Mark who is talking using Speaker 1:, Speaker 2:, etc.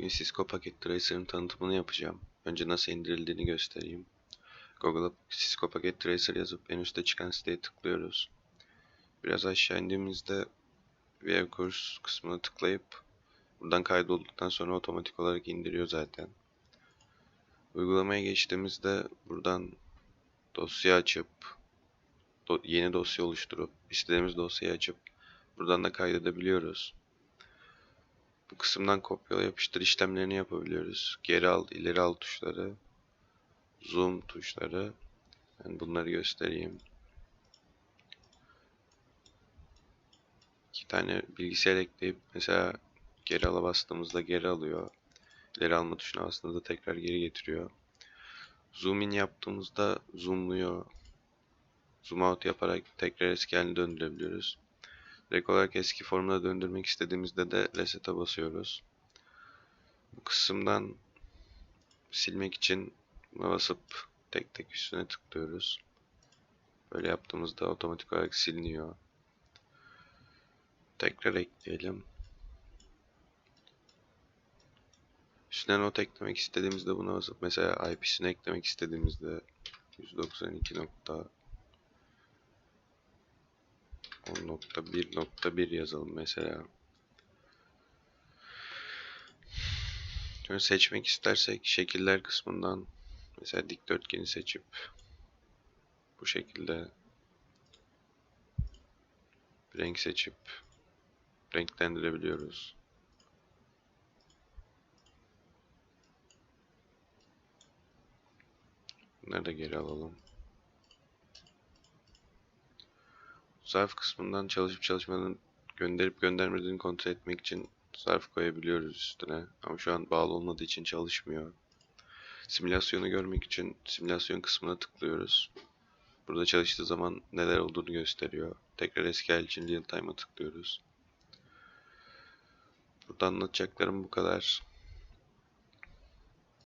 Speaker 1: Bugün Cisco Packet Tracer'ın tanıtımını yapacağım. Önce nasıl indirildiğini göstereyim. Google'a Cisco Packet Tracer yazıp en üstte çıkan siteye tıklıyoruz. Biraz aşağı indiğimizde View Course kısmına tıklayıp buradan kaydolduktan sonra otomatik olarak indiriyor zaten. Uygulamaya geçtiğimizde buradan dosya açıp yeni dosya oluşturup istediğimiz dosyayı açıp buradan da kaydedebiliyoruz. Bu kısımdan kopyala yapıştır işlemlerini yapabiliyoruz. Geri al, ileri al tuşları, zoom tuşları. Ben bunları göstereyim. İki tane bilgisayar ekleyip mesela geri ala bastığımızda geri alıyor. İleri alma tuşuna bastığımızda da tekrar geri getiriyor. Zoom in yaptığımızda zoomluyor. Zoom out yaparak tekrar eski haline döndürebiliyoruz. Direkt olarak eski formuna döndürmek istediğimizde de reset'e basıyoruz. Bu kısımdan silmek için basıp tek tek üstüne tıklıyoruz. Böyle yaptığımızda otomatik olarak siliniyor. Tekrar ekleyelim. Üstüne not eklemek istediğimizde buna basıp mesela IP'sini eklemek istediğimizde 192. 10.1.1 yazalım mesela. Sonra seçmek istersek şekiller kısmından mesela dikdörtgeni seçip bu şekilde renk seçip renklendirebiliyoruz. Bunları da geri alalım. Zarf kısmından çalışıp çalışmadığını gönderip göndermediğini kontrol etmek için zarf koyabiliyoruz üstüne. Ama şu an bağlı olmadığı için çalışmıyor. Simülasyonu görmek için simülasyon kısmına tıklıyoruz. Burada çalıştığı zaman neler olduğunu gösteriyor. Tekrar hal için real time'a tıklıyoruz. Burada anlatacaklarım bu kadar.